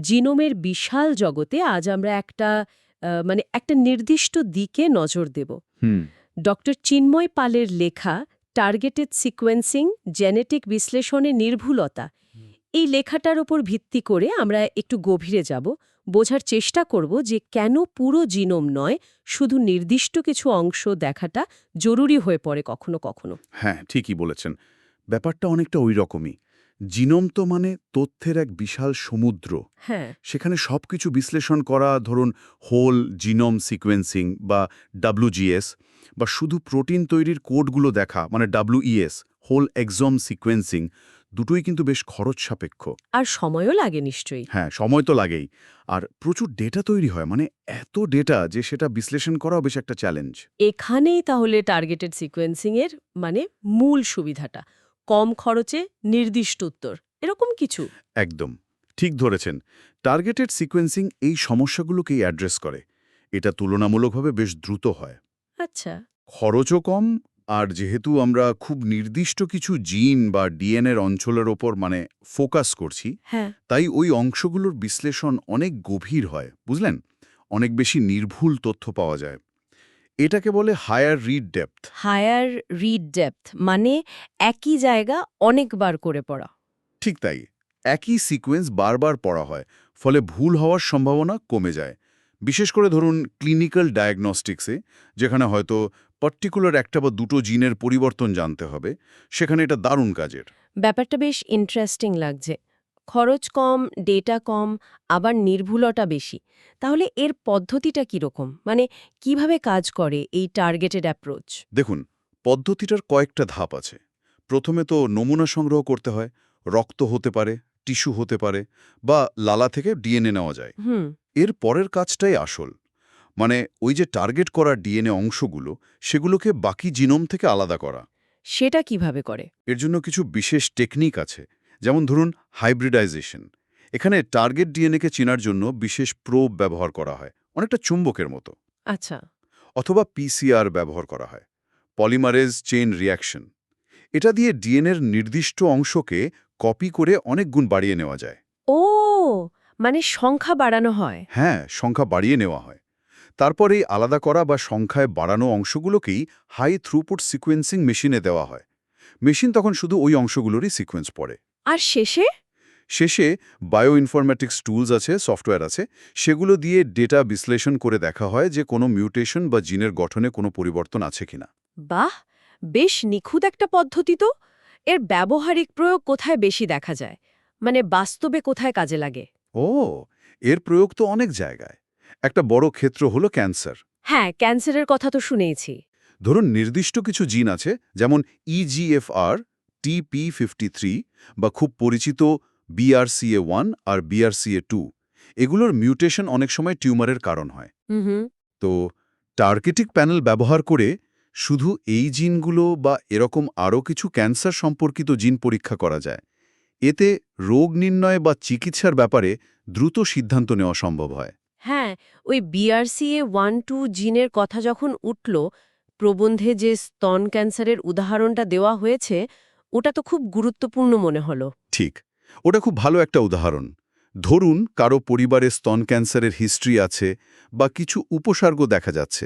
জিনোমের বিশাল জগতে আজ আমরা একটা মানে একটা নির্দিষ্ট দিকে নজর দেব। হুম। ডক্টর চিন্ময় পালের লেখা টার্গেটেড সিকোয়েন্সিং জেনেটিক বিশ্লেষণে নির্ভুলতা এই লেখাটার উপর ভিত্তি করে আমরা একটু গভীরে যাব বোঝার চেষ্টা করব যে কেন পুরো জিনোম নয় শুধু নির্দিষ্ট কিছু অংশ দেখাটা জরুরি হয়ে পড়ে কখনো কখনো। হ্যাঁ ঠিকই বলেছেন। ব্যাপারটা অনেকটা ওই রকমই জিনোম তো মানে তথ্যের এক বিশাল সমুদ্র। হ্যাঁ। সেখানে সবকিছু বিশ্লেষণ করা ধরুন হোল জিনোম সিকোয়েন্সিং বা ডাব্লুজিএস বা শুধু প্রোটিন তৈরির কোডগুলো দেখা মানে ডাব্লুইএস হোল এক্সম সিকোয়েন্সিং দুটোই কিন্তু বেশ খরচ সাপেক্ষ। আর সময়ও লাগে নিশ্চয়ই। হ্যাঁ সময় তো লাগেই। আর প্রচুর ডেটা তৈরি হয় মানে এত ডেটা যে সেটা বিশ্লেষণ করাও বেশ একটা চ্যালেঞ্জ। এখানেই তাহলে টার্গেটেড সিকোয়েন্সিংয়ের মানে মূল সুবিধাটা। কম খরচে নির্দিষ্ট উত্তর। এরকম কিছু? একদম। ঠিক ধরেছেন। টার্গেটেড সিকোয়েন্সিং এই সমস্যাগুলোকেই অ্যাড্রেস করে। এটা তুলনামূলকভাবে বেশ দ্রুত হয়। আচ্ছা। খরচও কম আর যেহেতু আমরা খুব নির্দিষ্ট কিছু জিন বা ডিএনএর অঞ্চলের ওপর মানে ফোকাস করছি হ্যাঁ। তাই ওই অংশগুলোর বিশ্লেষণ অনেক গভীর হয় বুঝলেন? অনেক বেশি নির্ভুল তথ্য পাওয়া যায়। এটাকে বলে higher read depth higher read depth মানে একই জায়গা অনেকবার করে পড়া। ঠিক তাই একই সিকোয়েন্স বারবার পড়া হয় ফলে ভুল হওয়ার সম্ভাবনা কমে যায়। বিশেষ করে ধরুন ক্লিনিক্যাল ডায়াগনস্টিক্সে যেখানে হয়তো পার্টিকুলার একটা বা দুটো জিনের পরিবর্তন জানতে হবে সেখানে এটা দারুণ কাজের। ব্যাপারটা বেশ ইন্টারেস্টিং লাগছে। খরচ কম ডেটা কম আবার নির্ভুলতা বেশি। তাহলে এর পদ্ধতিটা কীরকম? মানে কীভাবে কাজ করে এই টার্গেটেড অ্যাপ্রোচ দেখুন পদ্ধতিটার কয়েকটা ধাপ আছে। প্রথমে তো নমুনা সংগ্রহ করতে হয় রক্ত হতে পারে টিস্যু হতে পারে বা লালা থেকে ডিএনএ নেওয়া যায়। হুম। এর পরের কাজটাই আসল। মানে ওই যে টার্গেট করা ডিএনএ অংশগুলো সেগুলোকে বাকি জিনোম থেকে আলাদা করা। সেটা কীভাবে করে? এর জন্য কিছু বিশেষ টেকনিক আছে। যেমন ধরুন হাইব্রিডাইজেশন এখানে টার্গেট ডিএনএকে চেনার জন্য বিশেষ প্রোব ব্যবহার করা হয় অনেকটা চুম্বকের মতো। আচ্ছা। অথবা পিসিআর ব্যবহার করা হয় পলিমারেজ চেইন রিয়াকশন এটা দিয়ে ডিএনএর নির্দিষ্ট অংশকে কপি করে অনেক গুণ বাড়িয়ে নেওয়া যায়। ও মানে সংখ্যা বাড়ানো হয়। হ্যাঁ সংখ্যা বাড়িয়ে নেওয়া হয়। তারপর এই আলাদা করা বা সংখ্যায় বাড়ানো অংশগুলোকেই হাই থ্রুপুট সিকোয়েন্সিং মেশিনে দেওয়া হয়। মেশিন তখন শুধু ওই অংশগুলোরই সিকোয়েন্স পড়ে। আর শেষে? শেষে বায়ো ইনফরমেটিক্স টুলস আছে সফটওয়্যার আছে সেগুলো দিয়ে ডেটা বিশ্লেষণ করে দেখা হয় যে কোনো মিউটেশন বা জিনের গঠনে কোনো পরিবর্তন আছে কিনা। বাহ! বেশ নিখুঁত একটা পদ্ধতি তো। এর ব্যবহারিক প্রয়োগ কোথায় বেশি দেখা যায়? মানে বাস্তবে কোথায় কাজে লাগে? ও এর প্রয়োগ তো অনেক জায়গায়। একটা বড় ক্ষেত্র হলো ক্যান্সার। হ্যাঁ ক্যান্সারের কথা তো শুনেইছি। ধরুন নির্দিষ্ট কিছু জিন আছে যেমন E EGFR TP fifty three বা খুব পরিচিত বিআরসিএ ওয়ান আর বিআরসিএ টু এগুলোর মিউটেশন অনেক সময় টিউমারের কারণ হয়। তো টার্গেটিক প্যানেল ব্যবহার করে শুধু এই জিনগুলো বা এরকম আরও কিছু ক্যান্সার সম্পর্কিত জিন পরীক্ষা করা যায়। এতে রোগ নির্ণয় বা চিকিৎসার ব্যাপারে দ্রুত সিদ্ধান্ত নেওয়া সম্ভব হয়। হ্যাঁ ওই বিআরসিএ ওয়ান টু জিনের কথা যখন উঠল প্রবন্ধে যে স্তন ক্যান্সারের উদাহরণটা দেওয়া হয়েছে ওটা তো খুব গুরুত্বপূর্ণ মনে হলো। ঠিক। ওটা খুব ভালো একটা উদাহরণ। ধরুন কারও পরিবারে স্তন ক্যান্সারের হিস্ট্রি আছে বা কিছু উপসর্গ দেখা যাচ্ছে।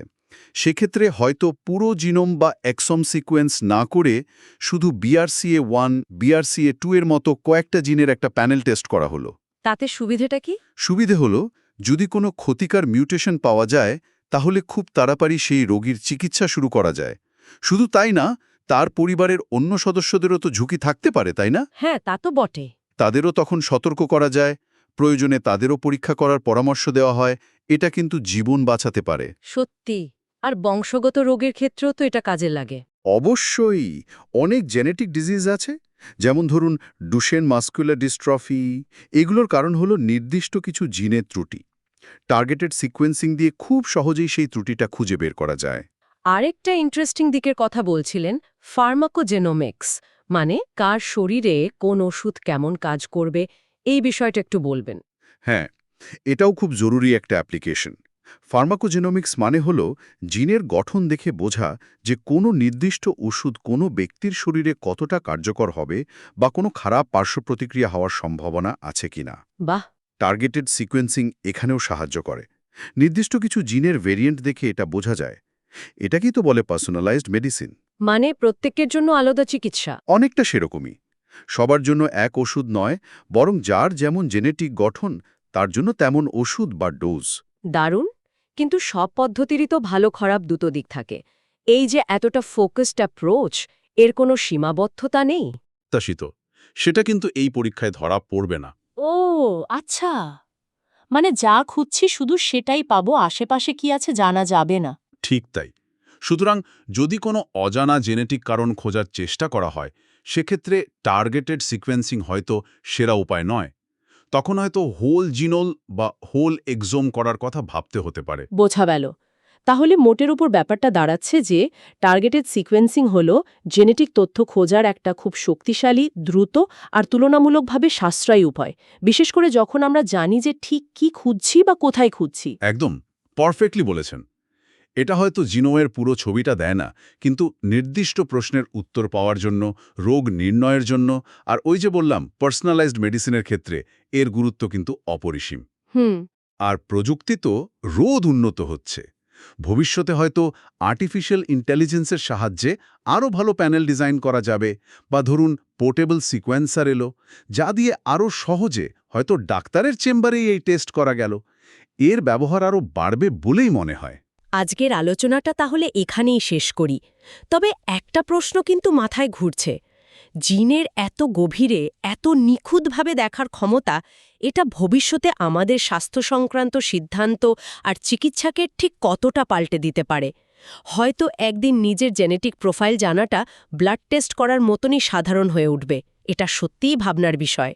সেক্ষেত্রে হয়তো পুরো জিনোম বা এক্সম সিকোয়েন্স না করে শুধু বিআরসিএ ওয়ান বিআরসিএ টু এর মতো কয়েকটা জিনের একটা প্যানেল টেস্ট করা হলো। তাতে সুবিধেটা কি? সুবিধে হলো যদি কোনো ক্ষতিকার মিউটেশন পাওয়া যায় তাহলে খুব তাড়াতাড়ি সেই রোগীর চিকিৎসা শুরু করা যায়। শুধু তাই না তার পরিবারের অন্য সদস্যদেরও তো ঝুঁকি থাকতে পারে তাই না? হ্যাঁ তা তো বটে। তাদেরও তখন সতর্ক করা যায় প্রয়োজনে তাদেরও পরীক্ষা করার পরামর্শ দেওয়া হয় এটা কিন্তু জীবন বাঁচাতে পারে। সত্যি আর বংশগত রোগের ক্ষেত্রেও তো এটা কাজে লাগে। অবশ্যই অনেক জেনেটিক ডিজিজ আছে যেমন ধরুন ডুশেন মাস্কুলার ডিস্ট্রফি এগুলোর কারণ হলো নির্দিষ্ট কিছু জিনের ত্রুটি। টার্গেটেড সিকোয়েন্সিং দিয়ে খুব সহজেই সেই ত্রুটিটা খুঁজে বের করা যায়। আরেকটা ইন্টারেস্টিং দিকের কথা বলছিলেন ফার্মাকোজেনোমিক্স মানে কার শরীরে কোন ওষুধ কেমন কাজ করবে এই বিষয়টা একটু বলবেন। হ্যাঁ এটাও খুব জরুরি একটা অ্যাপ্লিকেশন ফার্মাকোজেনোমিক্স মানে হল জিনের গঠন দেখে বোঝা যে কোনো নির্দিষ্ট ওষুধ কোনো ব্যক্তির শরীরে কতটা কার্যকর হবে বা কোনো খারাপ পার্শ্ব প্রতিক্রিয়া হওয়ার সম্ভাবনা আছে কিনা। বাহ! টার্গেটেড সিকোয়েন্সিং এখানেও সাহায্য করে। নির্দিষ্ট কিছু জিনের ভেরিয়েন্ট দেখে এটা বোঝা যায়। এটাকেই তো বলে পার্সোনালাইজড মেডিসিন মানে প্রত্যেকের জন্য আলাদা চিকিৎসা। অনেকটা সেরকমই। সবার জন্য এক ওষুধ নয় বরং যার যেমন জেনেটিক গঠন তার জন্য তেমন ওষুধ বা ডোজ দারুণ। কিন্তু সব পদ্ধতিরই তো ভালো খারাপ দুটো দিক থাকে। এই যে এতটা ফোকাসড অ্যাপ্রোচ এর কোনো সীমাবদ্ধতা নেই? প্রত্যাশিত। সেটা কিন্তু এই পরীক্ষায় ধরা পড়বে না। ও আচ্ছা। মানে যা খুঁজছি শুধু সেটাই পাবো আশেপাশে কি আছে জানা যাবে না। ঠিক তাই। সুতরাং যদি কোনো অজানা জেনেটিক কারণ খোঁজার চেষ্টা করা হয় সেক্ষেত্রে টার্গেটেড সিকোয়েন্সিং হয়তো সেরা উপায় নয়। তখন হয়তো হোল জিনোল বা হোল এক্সোম করার কথা ভাবতে হতে পারে। বোঝা গেল। তাহলে মোটের উপর ব্যাপারটা দাঁড়াচ্ছে যে টার্গেটেড সিকোয়েন্সিং হল জেনেটিক তথ্য খোঁজার একটা খুব শক্তিশালী দ্রুত আর তুলনামূলকভাবে সাশ্রয়ী উপায়। বিশেষ করে যখন আমরা জানি যে ঠিক কি খুঁজছি বা কোথায় খুঁজছি। একদম পারফেক্টলি বলেছেন। এটা হয়তো জিনোয়ের পুরো ছবিটা দেয় না কিন্তু নির্দিষ্ট প্রশ্নের উত্তর পাওয়ার জন্য রোগ নির্ণয়ের জন্য আর ওই যে বললাম পার্সোনালাইজড মেডিসিনের ক্ষেত্রে এর গুরুত্ব কিন্তু অপরিসীম। হুম। আর প্রযুক্তি তো রোদ উন্নত হচ্ছে। ভবিষ্যতে হয়তো আর্টিফিশিয়াল ইন্টেলিজেন্সের সাহায্যে আরও ভালো প্যানেল ডিজাইন করা যাবে বা ধরুন পোর্টেবল সিকোয়েন্সার এলো যা দিয়ে আরও সহজে হয়তো ডাক্তারের চেম্বারেই এই টেস্ট করা গেল। এর ব্যবহার আরও বাড়বে বলেই মনে হয়। আজকের আলোচনাটা তাহলে এখানেই শেষ করি। তবে একটা প্রশ্ন কিন্তু মাথায় ঘুরছে। জিনের এত গভীরে, এত নিখুঁতভাবে দেখার ক্ষমতা, এটা ভবিষ্যতে আমাদের স্বাস্থ্য সংক্রান্ত সিদ্ধান্ত আর চিকিৎসাকে ঠিক কতটা পাল্টে দিতে পারে? হয়তো একদিন নিজের জেনেটিক প্রোফাইল জানাটা ব্লাড টেস্ট করার মতনই সাধারণ হয়ে উঠবে। এটা সত্যিই ভাবনার বিষয়।